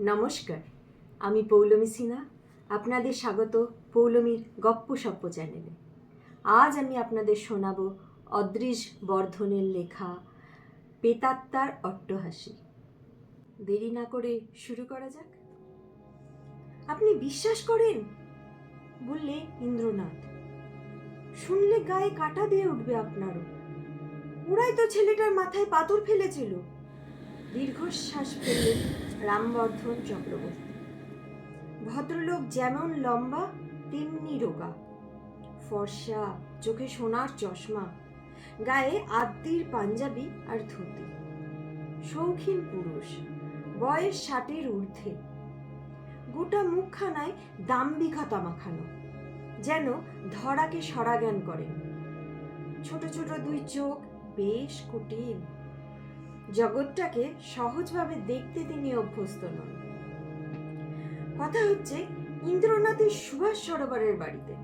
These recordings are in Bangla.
নমস্কার, আমি পৌলমী সিনহা, আপনাদের স্বাগত পৌলমীর গপ্প সপ্প চ্যানেলে। আজ আমি আপনাদের শোনাব অদৃশ বর্ধনের লেখা পেতাত্তার অট্টহাসি দেরি না করে শুরু করা যাক। আপনি বিশ্বাস করেন? বললে ইন্দ্রনাথ। শুনলে গায়ে কাটা দিয়ে উঠবে আপনারও। ওরাই তো ছেলেটার মাথায় পাথর ফেলেছিল। দীর্ঘশ্বাস ফেললেন রামবর্ধন চক্রবর্তী। ভদ্রলোক যেমন লম্বা, তেমনি রোগা। ফর্সা, চোখে সোনার চশমা, গায়ে আদ্যির পাঞ্জাবি আর ধুতি। শৌখিন পুরুষ, বয়স ষাটের ঊর্ধ্বে। গোটা মুখখানায় দাম্বিকতা মাখানো যেন ধরাকে সরাজ্ঞান করেন। ছোট ছোট দুই চোখ বেশ কুটিল। জগৎটাকে সহজভাবে দেখতে তিনি অভ্যস্ত নন। কথা হচ্ছে, ইন্দ্রনাথের সুভাষ সরোবরের বাড়িতে।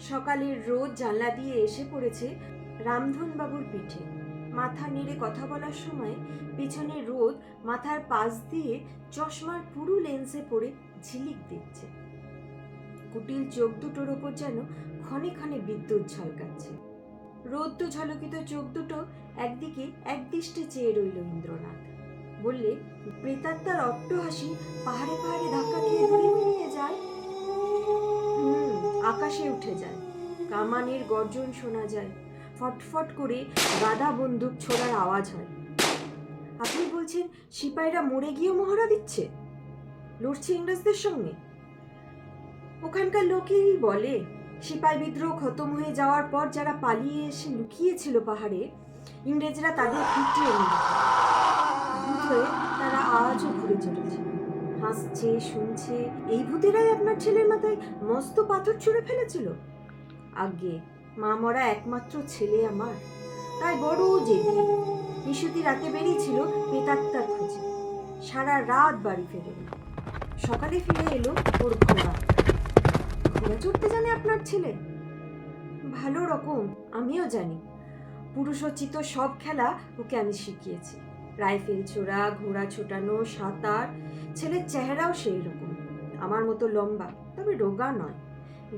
সকালের রোদ জানলা দিয়ে এসে পড়েছে রামধন বাবুর পিঠে। মাথা নেড়ে কথা বলার সময় পিছনে রোদ মাথার পাশ দিয়ে চশমার পুরু লেন্সে পড়ে ঝিলিক দিচ্ছে কুটিল চোখ দুটোর ওপর যেন ক্ষণে ক্ষণে বিদ্যুৎ ঝলকাচ্ছে রৌদ্র ঝলকিত চোখ দুটো একদিকে একদৃষ্টে চেয়ে রইল ইন্দ্রনাথ। বললে, প্রেতাত্মার অট্টহাসি পাহাড়ে পাহাড়ে ধাক্কা খেয়ে দূরে মিলিয়ে যায়? হুম, আকাশে উঠে যায়। কামানের গর্জন শোনা যায়। ফটফট করে গাদা বন্দুক ছোড়ার আওয়াজ হয়। আপনি বলছেন সিপাহীরা মরে গিয়ে মহড়া দিচ্ছে? লড়ছে ইংরেজদের সঙ্গে? ওখানকার লোকেই বলে সিপাই বিদ্রোহ খতম হয়ে যাওয়ার পর যারা পালিয়ে এসে লুকিয়েছিল পাহাড়ে, ইংরেজরা তাদের পিটিয়ে নিল। তারা আজও ঘুরে চলেছে। হাসছে, শুনছে, এই ভূতেরাই আপনার ছেলের মাথায় মস্ত পাথর ছুঁড়ে ফেলেছিল? আগে মা মরা একমাত্র ছেলে আমার। তাই বড় জেদি। নিশুতি রাতে বেরিয়েছিল পেতাত্তার খোঁজে। সারা রাত বাড়ি ফেরে সকালে ফিরে এলো ওর ঘোড়া ঘোড়া চড়তে জানে আপনার ছেলে? ভালো রকম, আমিও জানি। পুরুষোচিত সব খেলা ওকে আমি শিখিয়েছি। রাইফেল ছোড়া, ঘোড়া ছোটানো, সাঁতার, ছেলের চেহারাও সেই রকম। আমার মতো লম্বা, তবে রোগা নয়।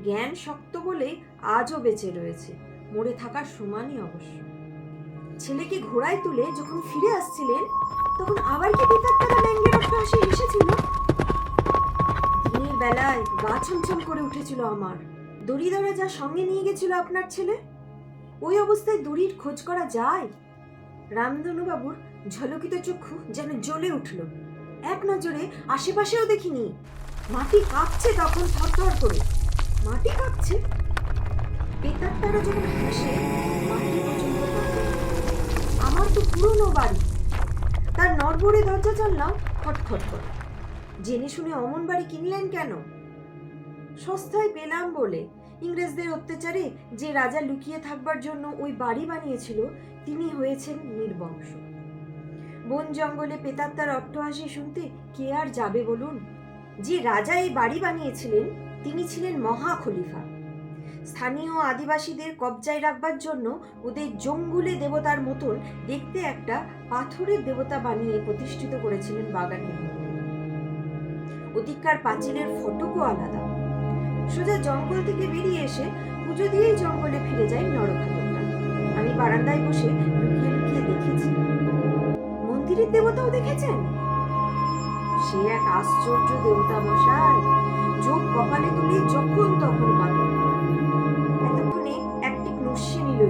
জ্ঞান শক্ত বলে আজও বেঁচে রয়েছে। মরে থাকার সমানই অবশ্য। ছেলেকে ঘোড়ায় তুলে যখন ফিরে আসছিলেন, তখন আবার কি পিতার তারা ল্যাঙ্গে রক্ত এসেছিল? বেলায় গা ছমছম করে উঠেছিল আমার। দড়িদারা যা সঙ্গে নিয়ে গেছিল আপনার ছেলে? ওই অবস্থায় দড়ির খোঁজ করা যায়? রামধনুবাবুর ঝলকিত চক্ষু যেন জ্বলে উঠল। এক নজরে আশেপাশেও দেখিনি। মাটি কাঁপছে তখন থরথর করে। মাটি কাঁপছে? বেতার তারা যখন হাসে আমার তো পুরনো বাড়ি। তার নড়বড়ে দরজা জানলাম খটখট করে। জেনে শুনে অমন বাড়ি কিনলেন কেন? সস্তায় পেলাম বলে ইংরেজদের অত্যাচারে যে রাজা লুকিয়ে থাকবার জন্য ওই বাড়ি বানিয়েছিল, তিনি হয়েছেন নির্বংশ। বন জঙ্গলে পেতাত্তার অট্টহাসি শুনতে কে আর যাবে বলুন? যে রাজা এই বাড়ি বানিয়েছিলেন, তিনি ছিলেন মহা খলিফা। স্থানীয় আদিবাসীদের কবজায় রাখবার জন্য ওদের জঙ্গুলে দেবতার মতন দেখতে একটা পাথরের দেবতা বানিয়ে প্রতিষ্ঠিত করেছিলেন বাগানের ওদিককার পাঁচিলের ফটকও আলাদা। সোজা জঙ্গল থেকে বেরিয়ে এসে পুজো দিয়েই জঙ্গলে ফিরে যায় নরখাতকরা আমি বারান্দায় বসে লুকিয়ে লুকিয়ে দেখেছি। মন্দিরের দেবতাও দেখেছেন? সে এক আশ্চর্য দেবতা মশাই। চোখ কপালে তুলে যখন তখন কাঁদে এতক্ষণে একটিক নস্যে নিল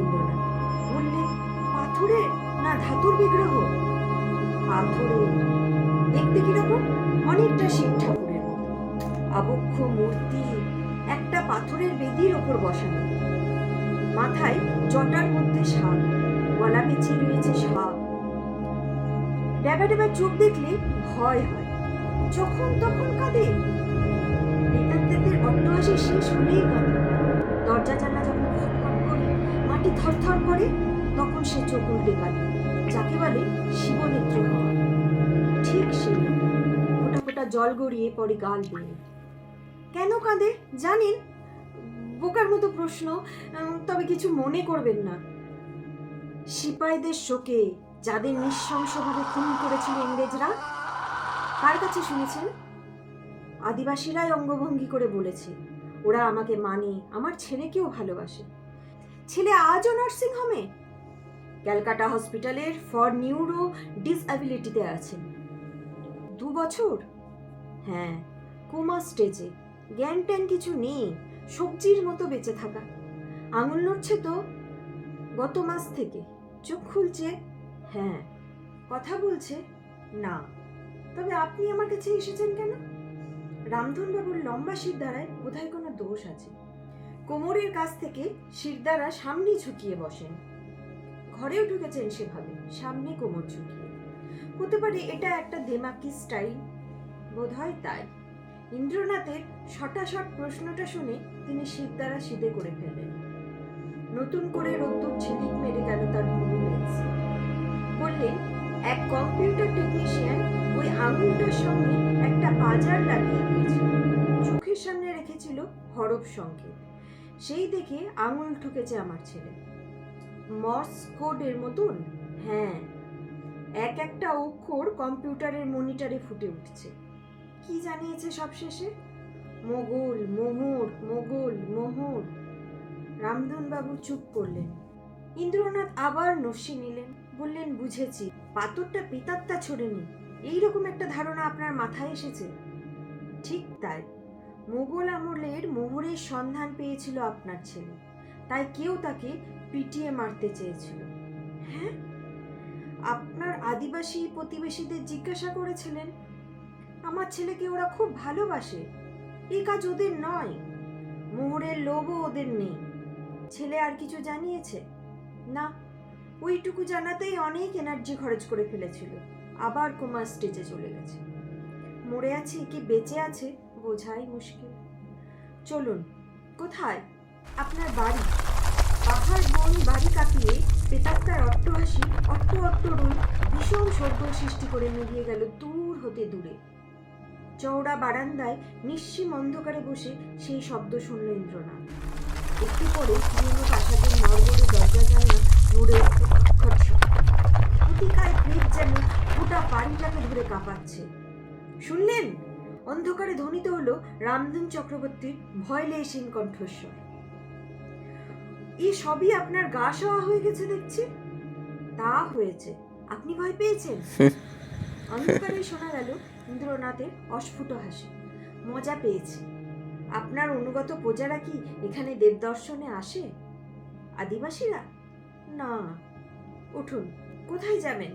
বললে, পাথরের না ধাতুর বিগ্রহ? পাথরের। দেখতে কীরকম? অনেকটা শিব ঠাকুরের মতো। আবক্ষ, মূর্তি, একটা পাথরের বেদির ওপর বসানো। মাথায় জটার মধ্যে সাপ গলা পেঁচিয়ে রয়েছে সাপ ড্যাবা ড্যাবা চোখ দেখলে ভয় হয়। যখন তখন কাঁদে। বেদান্তের অট্টহাসি শেষ হলেই কাঁদে। দরজা জানলা যখন খটখট করে, মাটি থরথর করে, তখন সে চোখ উল্টে কাঁদে, যাকে বলে শিবনেত্র হওয়া। ঠিক সেই জল গড়িয়ে পরে গাল বেয়ে কেন কাঁদে? জানেন? বোকার মতো প্রশ্ন তবে কিছু মনে করবেন না। সিপাহীদের শোকে যাদের নৃশংসভাবে খুন করেছিল ইংরেজরা, কার কাছে শুনেছেন? আদিবাসীরাই অঙ্গভঙ্গি করে বলেছে, ওরা আমাকে মানে আমার ছেলেকেও ভালোবাসে। ছেলে আজও নার্সিং হোমে ক্যালকাটা হসপিটালের ফর নিউরো ডিসঅ্যাবিলিটিতে আছেন। দু বছর হ্যাঁ কোমা স্টেজে, জ্ঞান ট্যান কিছু নেই, সবজির মতো বেঁচে থাকা। আঙুল নড়ছে তো, গত মাস থেকে। চোখ খুলছে? হ্যাঁ। কথা বলছে? না। তবে আপনি আমার কাছে এসেছেন কেন? রামধনবাবুর লম্বা শিরদাঁড়ায় বোধহয় কোনো দোষ আছে। কোমরের কাছ থেকে শিরদাঁড়া সামনে ঝুঁকিয়ে বসেন। ঘরেও ঢুকেছেন সেভাবে, সামনে কোমর ঝুঁকিয়ে। হতে পারে এটা একটা দেমাকি স্টাইল বোধহয় তাই। ইন্দ্রনাথের শটাশট প্রশ্নটা শুনে তিনি শিরদাঁড়া সিধে করে ফেললেন। নতুন করে রোদ্দুর ঝিলিক মেরে গেল তার বললেন, এক কম্পিউটার টেকনিশিয়ান ওই আঙুলটার সঙ্গে একটা বাজার লাগিয়ে দিয়েছিল। চোখের সামনে রেখেছিল হরফ সংকেত। সেই দেখে আঙুল ঠুকেছে আমার ছেলে। মর্স কোডের মতন? হ্যাঁ। এক একটা অক্ষর কম্পিউটারের মনিটরে ফুটে উঠছে। কি জানিয়েছে সবশেষে? মোগল, মোহর মোগল, মোহর। রামধনবাবু চুপ করলেন। ইন্দ্রনাথ আবার নস্যি নিলেন, বললেন, বুঝেছি, পাথরটা পিতাত্তা ছড়েনি। এইরকম একটা ধারণা আপনার মাথায় এসেছে? ঠিক তাই। মোগল আমলের মোহরের সন্ধান পেয়েছিল আপনার ছেলে। তাই কেউ তাকে পিটিয়ে মারতে চেয়েছিল। হ্যাঁ? আপনার আদিবাসী প্রতিবেশীদের জিজ্ঞাসা করেছিলেন। আমার ছেলেকে ওরা খুব ভালোবাসে। এ কাজ ওদের নয়। মোহরের লোভও ওদের নেই। ছেলে আর কিছু জানিয়েছে? না, ওইটুকু জানাতেই অনেক এনার্জি খরচ করে ফেলেছিল। আবার কুমার স্টেজে চলে গেছে। মরে আছে কি বেঁচে আছে বোঝাই মুশকিল। চলুন, কোথায়? আপনার বাড়ি। পাহাড়, বন, বাড়ি কাটিয়ে পেতাত্তার অট্টহাসি, অট্ট অট্ট রুল ভীষণ শোরগোল সৃষ্টি করে মিলিয়ে গেল দূর হতে দূরে। চওড়া বারান্দায় নিশ্চিম অন্ধকারে বসে সেই শব্দ শুনল ইন্দ্রনাথ। একটু পরে পুরনো প্রাসাদের নড়বড়ে দরজা জানলা নড়ে। প্রতিকায় প্রেত যেন গোটা বাড়িটাকে ধরে কাঁপাচ্ছে। শুনলেন? অন্ধকারে ধ্বনিত হলো রামধন চক্রবর্তীর ভয় লেসীন কণ্ঠস্বর। এই সবই আপনার গা সওয়া হয়ে গেছে দেখছি? তা হয়েছে। আপনি ভয় পেয়েছেন? অন্ধকারে শোনা গেল ইন্দ্রনাথের অস্ফুট হাসি। মজা পেয়েছি। আপনার অনুগত প্রজারা কি এখানে দেবদর্শনে আসে? আদিবাসীরা? না। উঠুন, কোথায় যাবেন?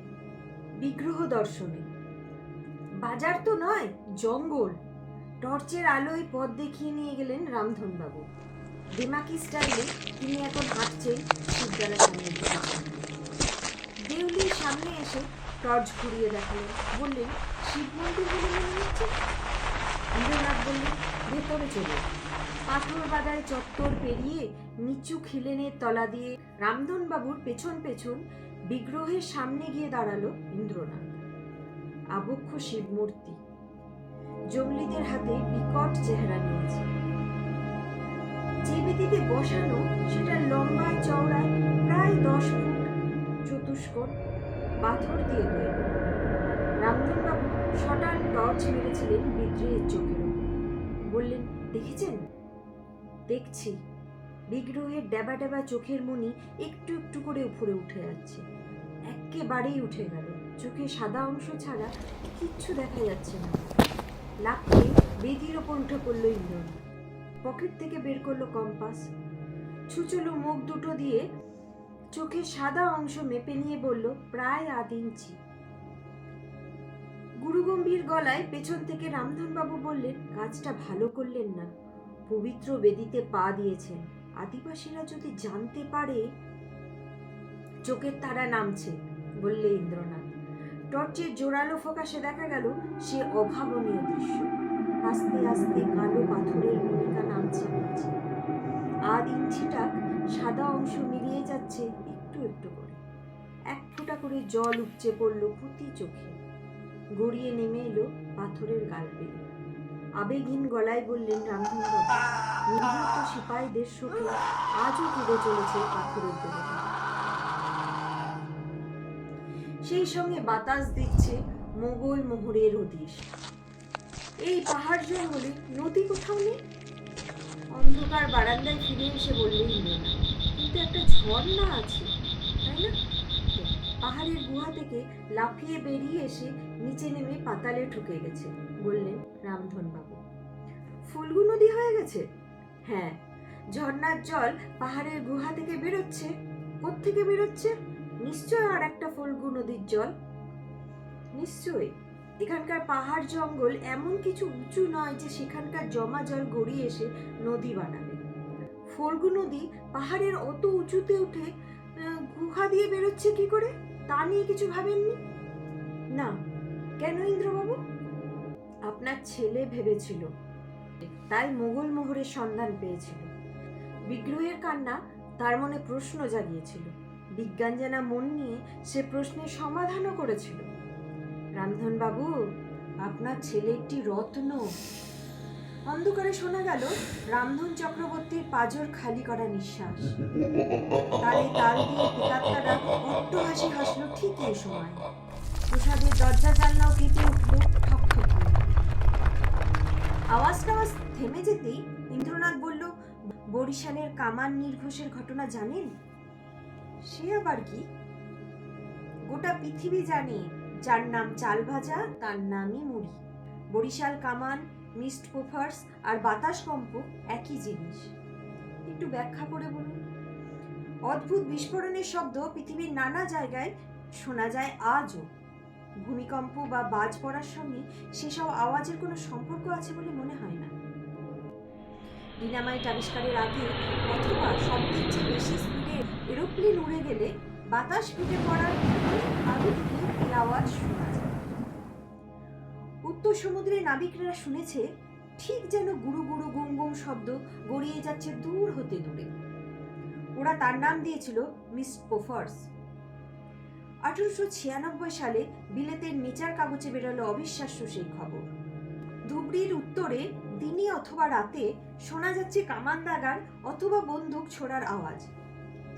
বিগ্রহ দর্শনে। বাজার তো নয়, জঙ্গল। টর্চের আলোয় পথ দেখিয়ে নিয়ে গেলেন রামধনবাবু। দেমাকি স্টাইলে তিনি এখন হাঁটছেন শিবদারা সামনে। দেউলির সামনে এসে টর্চ ঘুরিয়ে দেখালেন বললেন শিব মন্দির বলে মনে হচ্ছে? ইন্দ্রনাথ বললেন ভেতরে চলে। পাথর বাদায় চত্বর পেরিয়ে নিচু খিলেনের তলা দিয়ে রামধনবাবুর পেছন পেছন বিগ্রহের সামনে গিয়ে দাঁড়াল ইন্দ্রনাথ। আবক্ষ শিব মূর্তি জঙ্গলিদের হাতে বিকট চেহারা নিয়েছে। যে বেদিতে বসানো সেটা লম্বায় চওড়ায় প্রায় দশ ফুট চতুষ্কোণ। পাথর দিয়ে তৈরি। রামধনবাবু সটান টর্চ মেরেছিলেন বিদ্রোহের চোখের। বললেন, দেখেছেন? দেখছি। বিগ্রহের ডেবা ডেবা চোখের মনি একটু একটু করে উপরে উঠে যাচ্ছে। একেবারেই উঠে গেল। চোখে সাদা অংশ ছাড়া কিচ্ছু দেখা যাচ্ছে না। লাফিয়ে বেদির ওপর উঠে পড়ল ইন্দ্রনাথ। পকেট থেকে বের করল কম্পাস। ছুচলো মুখ দুটো দিয়ে চোখের সাদা অংশ মেপে নিয়ে বলল, প্রায় আধ ইঞ্চি। গুরুগম্ভীর গলায় পেছন থেকে রামধনবাবু বললেন, কাজটা ভালো করলেন না। পবিত্র বেদিতে পা দিয়েছেন। আদিবাসীরা যদি জানতে পারে চোখের তারা নামছে, বললে ইন্দ্রনাথ। টর্চের জোরালো ফোকাসে দেখা গেল, সে অভাবনীয় দৃশ্য। আস্তে আস্তে কালো পাথরের ভূমিকা নামছে নিচে আধ ইঞ্চিটাক সাদা অংশ মিলিয়ে যাচ্ছে একটু একটু করে। এক ফোঁটা করে জল উপচে পড়ল প্রতি চোখে। গড়িয়ে নেমে এলো পাথরের গাল বেয়ে আবেগহীন গলায় বললেন রামধনবাবু নিহত সিপাহীদের শোকে আজও কেঁদে চলেছে পাথরের দেবতা সেই সঙ্গে বাতাস দিচ্ছে মোগল মোহরের হদিশ এই পাহাড় জঙ্গলে নদী কোথাও নেই? অন্ধকার বারান্দায় ফিরে এসে বললেই না কিন্তু একটা ঝর্ণা আছে, তাই না? পাহাড়ের গুহা থেকে লাফিয়ে বেরিয়ে এসে নিচে নেমে পাতালে ঢুকে গেছে, বললেন রামধন বাবু ফুলগু নদী হয়ে গেছে? হ্যাঁ ঝর্ণার জল পাহাড়ের গুহা থেকে বেরোচ্ছে। কোত্থেকে বেরোচ্ছে? নিশ্চয় আর একটা ফুলগু নদীর জল। নিশ্চয়ই এখানকার পাহাড় জঙ্গল এমন কিছু উঁচু নয় যে সেখানকার জমা জল গড়িয়ে এসে নদী বানাবে ফল্গু নদী পাহাড়ের অত উঁচুতে উঠে গুহা দিয়ে বেরোচ্ছে কি করে? তা নিয়ে কিছু ভাবেননি? না। কেন ইন্দ্রবাবু? আপনার ছেলে ভেবেছিল। তাই মোগল মোহরের সন্ধান পেয়েছিল। বিগ্রহের কান্না তার মনে প্রশ্ন জাগিয়েছিল। বিজ্ঞান জানা মন নিয়ে সে প্রশ্নের সমাধানও করেছিল। রামধন বাবু আপনার ছেলে একটি রত্ন। অন্ধকারে শোনা গেল রামধন চক্রবর্তীর পাজর খালি করা নিঃশ্বাস। তার এই তাল দিয়ে পিতাত্তারা অট্ট হাসি হাসলো ঠিক এই সময়। প্রসাদের দরজা জানলাও কেঁপে উঠল ঠক ঠক আওয়াজ টাওয়াজ থেমে যেতেই ইন্দ্রনাথ বলল, বরিশালের কামান নির্ঘোষের ঘটনা জানেন? সে আবার কি? গোটা পৃথিবী জানে, যার নাম চাল ভাজা তার নামই মুড়ি। বরিশাল কামান মিস্ট পোফার্স আর বাতাস কম্প একই জিনিস। একটু ব্যাখ্যা করে বলুন। অদ্ভুত বিস্ফোরণের শব্দ পৃথিবীর নানা জায়গায় শোনা যায় আজও। ভূমিকম্প বা বাজ পড়ার সঙ্গে সেসব আওয়াজের কোনো সম্পর্ক আছে বলে মনে হয় না। ডিনামাইট আবিষ্কারের আগে অথবা শব্দের চেয়ে বেশি স্পিডে এরোপ্লেন উড়ে গেলে বাতাস ফেটে পড়ার আগে থেকে আওয়াজ শোনা যায়। উত্তর সমুদ্রে নাবিকরা শুনেছে, ঠিক যেন গুরু গুরু গুম গুম শব্দ গড়িয়ে যাচ্ছে দূর হতে দূরে। ওরা তার নাম দিয়েছিল মিস পোফার্স। আঠারোশো ছিয়ানব্বই সালে বিলেতের নেচার কাগজে বেরোলো অবিশ্বাস্য সেই খবর। ধুবড়ির উত্তরে দিনে অথবা রাতে শোনা যাচ্ছে কামান দাগার অথবা বন্দুক ছোড়ার আওয়াজ।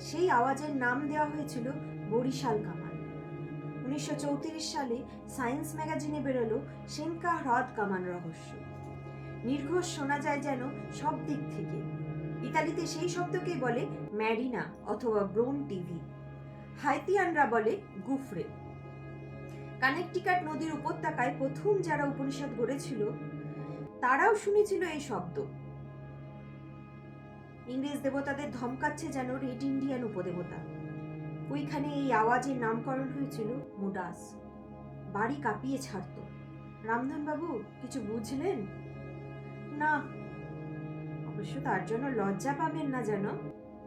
সেই আওয়াজের নাম দেওয়া হয়েছিল বরিশাল কামান। উনিশশো চৌত্রিশ সালে সায়েন্স ম্যাগাজিনে বেরোলো সেনকা হ্রদ কামান রহস্য। নির্ঘোষ শোনা যায় যেন সব দিক থেকে। ইতালিতে সেই শব্দকেই বলে ম্যারিনা অথবা ব্রোন টিভি। হাইতিয়ানরা বলে গুফরে। কানেকটিকাট নদীর উপত্যকায় প্রথম যারা উপনিষদ গড়েছিল, তারাও শুনেছিল এই শব্দ। ইংরেজ দেবতাদের ধমকাচ্ছে যেন রেড ইন্ডিয়ান উপদেবতা। ওইখানে এই আওয়াজের নামকরণ হয়েছিল মুডাস। বাড়ি কাঁপিয়ে ছাড়ত। রামধন বাবু কিছু বুঝলেন? না। অবশ্য তার জন্য লজ্জা পাবেন না যেন।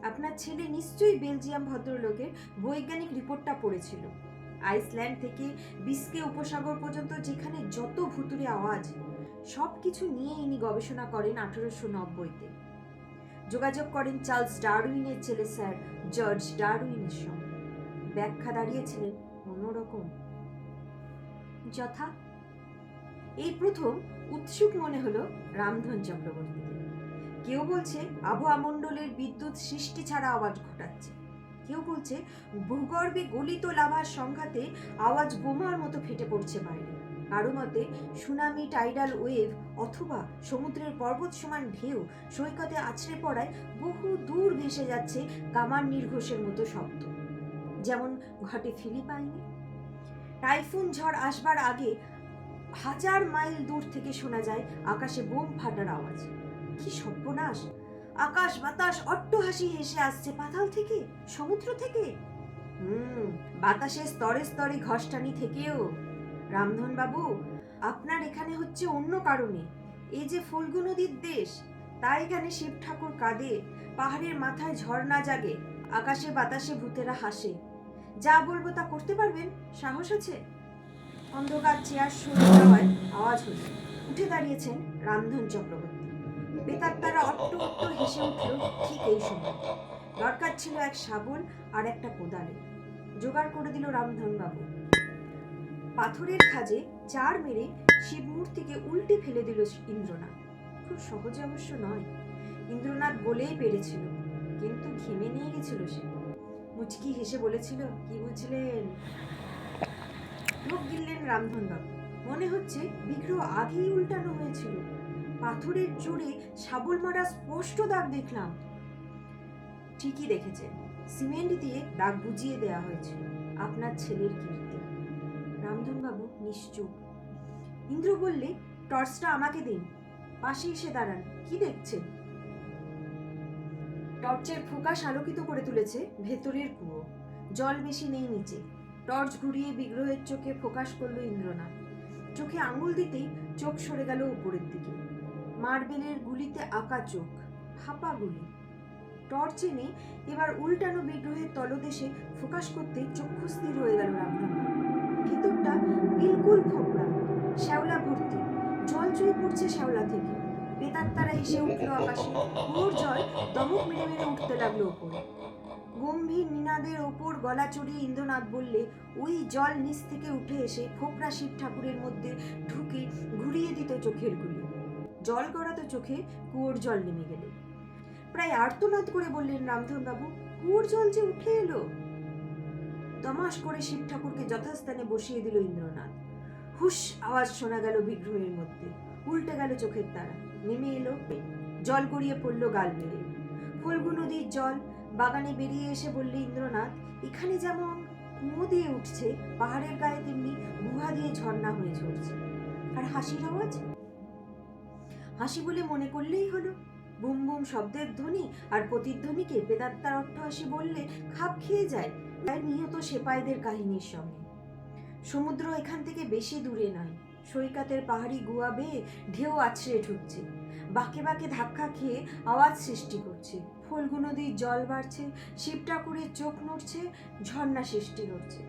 আপনার ছেলে নিশ্চয়ই বেলজিয়াম ভদ্রলোকের বৈজ্ঞানিক রিপোর্টটা পড়েছিল। আইসল্যান্ড থেকে বিস্কে উপসাগর পর্যন্ত যেখানে যত ভুতুরে আওয়াজ সব কিছু নিয়ে ইনি গবেষণা করেন আঠারোশো নব্বইতে। যোগাযোগ করেন চার্লস ডারউইনের ছেলে স্যার, জর্জ ডারউইনের সঙ্গে। ব্যাখ্যা দাঁড়িয়েছিলেন অন্যরকম। যথা, এই প্রথম উৎসুক মনে হলো রামধন চক্রবর্তীকে। কেউ বলছে আবহামণ্ডলের বিদ্যুৎ সৃষ্টি ছাড়া আওয়াজ ঘটাচ্ছে। কেউ বলছে ভূগর্ভে গলিত লাভার সংঘাতে আওয়াজ বোমার মতো ফেটে পড়ছে বাইরে। কারও মতে, সুনামি, টাইডাল ওয়েভ অথবা সমুদ্রের পর্বত সমান ঢেউ সৈকতে আছড়ে পড়ায় বহু দূর ভেসে যাচ্ছে কামান নির্ঘোষের মতো শব্দ। যেমন ঘটে ফিলিপাইনে টাইফুন ঝড় আসবার আগে হাজার মাইল দূর থেকে শোনা যায় আকাশে বোম ফাটার আওয়াজ। কি সর্বনাশ! আকাশ বাতাস অট্টহাসি হেসে আসছে পাতাল থেকে, সমুদ্র থেকে। হুম, বাতাসের স্তরে স্তরে ঘষ্টানি থেকেও। রামধন বাবু আপনার এখানে হচ্ছে অন্য কারণে। এই যে ফল্গু নদীর দেশ, তাই এখানে শিব ঠাকুর কাঁদে, পাহাড়ের মাথায় ঝর্ণা জাগে, আকাশে বাতাসে ভূতেরা হাসে। যা বলব তা করতে পারবেন? সাহস আছে? অন্ধকার চেয়ার শুরু যাওয়ায় আওয়াজ হলো। উঠে দাঁড়িয়েছেন রামধন চক্রবর্তী। বেতাত্তারা অট্ট অট্ট হেসে উঠল ঠিক এই সময়। দরকার ছিল এক শাবল আর একটা কোদালে। জোগাড় করে দিল রামধন বাবু পাথরের খাজে চার মেরে শিব মূর্তিকে উল্টে ফেলে দিল ইন্দ্রনাথ। খুব সহজে অবশ্য নয়। ইন্দ্রনাথ বলেই পেরেছিল, কিন্তু ঘেমে নিয়ে গেছিল সে। মুচকি হেসে বলেছিল, কি বুঝলেন? ঢোক গিললেন রামধনবাবু। মনে হচ্ছে বিগ্রহ আগেই উল্টানো হয়েছিল। পাথরের জোরে শাবল মারা স্পষ্ট দাগ দেখলাম। ঠিকই দেখেছেন, সিমেন্ট দিয়ে দাগ বুঝিয়ে দেওয়া হয়েছিল, আপনার ছেলের কীর্তি। রামধনবাবু নিশ্চুপ। ইন্দ্র বললে, টর্চটা আমাকে দিন, পাশে এসে দাঁড়ান, কি দেখছেন? টর্চের ফোকাস আলোকিত করে তুলেছে ভেতরের কুয়ো। জল বেশি নেই নিচে। টর্চ ঘুরিয়ে বিগ্রহের চোখে ফোকাস করল ইন্দ্রনাথ। চোখে আঙুল দিতেই চোখ সরে গেল উপরের দিকে। মার্বেলের গুলিতে আঁকা চোখ ফাঁপা গুলি টর্চ এনে এবার উল্টানো বিগ্রহের তলদেশে ফোকাস করতে চক্ষু স্থির হয়ে গেল রামধন ভেতরটা বিলকুল ফোকরা শ্যাওলা ভর্তি। জল চুই পড়ছে শ্যাওলা থেকে। বেতাত্তারা হেসে উঠল আকাশে। ওর জল দমক মেরে মেরে উঠতে লাগল ওপরে। গম্ভীর নিনাদের ওপর গলা চড়িয়ে ইন্দ্রনাথ বললে, ওই জল নিচ থেকে উঠে এসে ফোকরা শিব ঠাকুরের মধ্যে ঢুকে ঘুরিয়ে দিত চোখের গুলি। জল গড়াতো চোখে কুয়োর জল নেমে গেলে। প্রায় আর্তনাদ করে বললেন রামধন বাবু কুয়োর জল যে উঠে এলো? তমাস করে শিব ঠাকুরকে যথাস্থানে বসিয়ে দিল ইন্দ্রনাথ। হুশ আওয়াজ শোনা গেল বিগ্রহের মধ্যে। উল্টে গেল চোখের তারা। নেমে এলো জল গড়িয়ে পড়ল গাল বেড়ে ফল্গু নদীর জল বাগানে বেরিয়ে এসে বললে, ইন্দ্রনাথ, এখানে যেমন কুয়ো দিয়ে উঠছে, পাহাড়ের গায়ে তেমনি গুহা দিয়ে ঝর্ণা হয়ে ঝরছে। আর হাসির আওয়াজ? হাসি বলে মনে করলেই হলো। বুম বুম শব্দের ধ্বনি আর প্রতিধ্বনিকে বেদাত্তার অট্টহাসি বললে খাপ খেয়ে যায়, তাই নিহত সেপাইদের কাহিনীর সঙ্গে। সমুদ্র এখান থেকে বেশি দূরে নয়। সৈকতের পাহাড়ি গুয়া বেয়ে ঢেউ আছড়ে ঢুকছে। বাঁকে বাঁকে ধাক্কা খেয়ে আওয়াজ সৃষ্টি করছে। ফল্গু নদীর জল বাড়ছে, শিব ঠাকুরের চোখ নড়ছে, ঝর্ণা সৃষ্টি করছে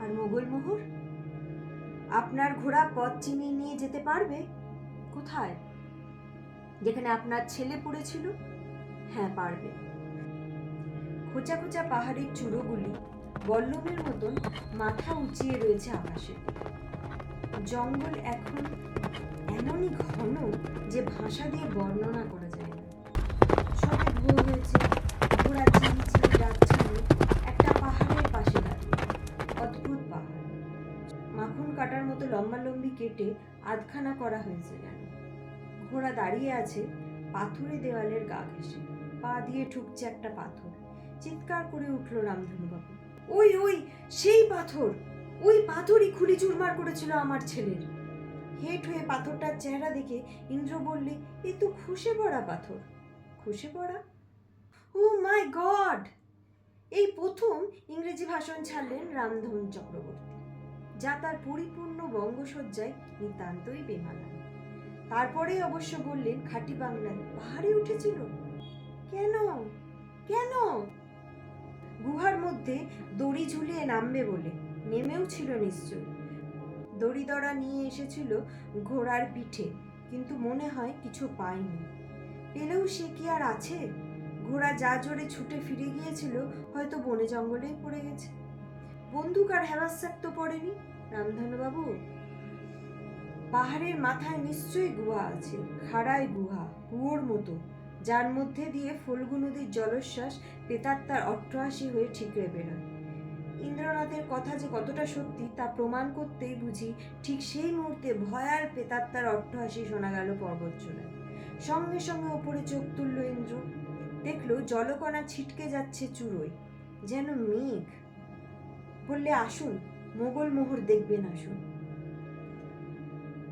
আর মোগল মোহর? আপনার ঘোড়া পথ চিনিয়ে নিয়ে যেতে পারবে? কোথায়? যেখানে আপনার ছেলে পড়েছিল? হ্যাঁ পারবে। খোঁচা খোঁচা পাহাড়ের চূড়োগুলি বল্লমের মতন মাথা উঁচিয়ে রয়েছে আকাশে। জঙ্গল এখন এমনই ঘন যে ভাষা দিয়ে বর্ণনা করা যায় না। সবে ভোর হয়েছে, ঘোড়া চিনি ডাকছিল একটা পাহাড়ের পাশে দাঁড়িয়ে। অদ্ভুত পাহাড়। মাখন কাটার মতো লম্বালম্বি কেটে আধখানা করা হয়েছে যেন ঘোড়া দাঁড়িয়ে আছে পাথুরে দেওয়ালের গা ঘেসে পা দিয়ে ঠুকছে একটা পাথর। চিৎকার করে উঠল রামধনুবাবু। ওই ওই, সেই পাথর! ওই পাথরই খুলি চুরমার করেছিল আমার ছেলের। হেঁট হয়ে পাথরটার চেহারা দেখে ইন্দ্র বললে, এ তো খসে পড়া পাথর। খসে পড়া? Oh my God! এই প্রথম ইংরেজি ভাষণ ছাড়লেন রামধন চক্রবর্তী, যা তার পরিপূর্ণ বঙ্গসজ্জায় নিতান্তই বেমানান। তারপরেই অবশ্য বললেন, খাঁটি বাংলায় পাহাড়ে উঠেছিল? কেন? কেন? গুহার মধ্যে দড়ি ঝুলিয়ে নামবে বলে। নেমেও ছিল নিশ্চয়। দড়িদড়া নিয়ে এসেছিল ঘোড়ার পিঠে, কিন্তু মনে হয় কিছু পায়নি। পেলেও সে কি আর আছে? ঘোড়া যা জোরে ছুটে ফিরে গিয়েছিল, হয়তো বনে জঙ্গলেই পড়ে গেছে। বন্দুক আর হ্যামাসাক তো পড়েনি, রামধনুবাবু। পাহাড়ের মাথায় নিশ্চয়ই গুহা আছে, খাড়ায় গুহা, কুয়োর মতো। যার মধ্যে দিয়ে ফল্গু নদীর জলশ্বাস পেতাত্তার অট্টহাসি হয়ে ঠিকরে বেরোয় ইন্দ্রনাথের কথা যে কতটা সত্যি তা প্রমাণ করতেই বুঝি ঠিক সেই মুহূর্তে ভয়াল পেতাত্তার অট্টহাসি শোনা গেল পর্বতচূড়ায় সঙ্গে সঙ্গে ওপরে চোখ তুলল ইন্দ্র। দেখল জলকণা ছিটকে যাচ্ছে চুড়োয়। যেন মেঘ। বললে, আসুন, মোগল মোহর দেখবেন, আসুন।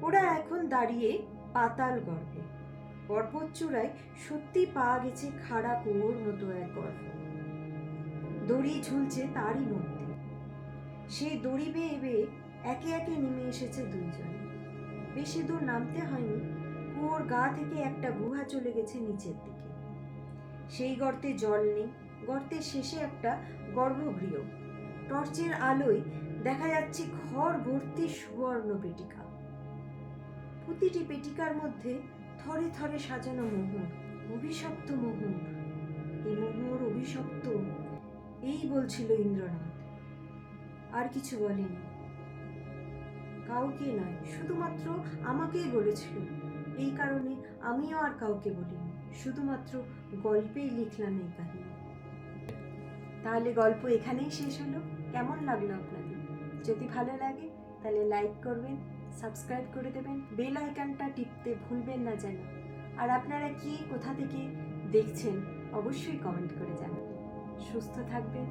ওরা এখন দাঁড়িয়ে পাতাল গর্ভে। পর্বত চূড়ায় সত্যি পাওয়া গেছে খাড়া কুয়োর মতো এক গর্ভ। দড়ি ঝুলছে তারই মধ্যে। সেই দড়ি বেয়ে বেয়ে একে একে নেমে এসেছে দুইজনে। বেশি দূর নামতে হয়নি, কুয়োর গা থেকে একটা গুহা চলে গেছে নিচের দিকে। সেই গর্তে জল নেই, গর্তের শেষে একটা গর্ভগৃহ। টর্চের আলোয় দেখা যাচ্ছে ঘর ভর্তি সুবর্ণ পেটিকা। প্রতিটি পেটিকার মধ্যে থরে থরে সাজানো মোহর, অভিশপ্ত মোহর। এই মোহর অভিশপ্ত, এই বলছিল ইন্দ্রনাথ। আর কিছু বলেনি। কাউকে নয়, শুধুমাত্র আমাকেই বলেছিল। এই কারণে আমিও আর কাউকে বলিনি, শুধুমাত্র গল্পেই লিখলাম এই কাহিনী। তাহলে গল্প এখানেই শেষ হলো। কেমন লাগল আপনাদের? যদি ভালো লাগে, তাহলে লাইক করবেন সাবস্ক্রাইব করে দেবেন বেল আইকনটা টিপতে ভুলবেন না যেন। আর আপনারা কি, কোথা থেকে দেখছেন, অবশ্যই কমেন্ট করে জানাবেন। সুস্থ থাকবেন।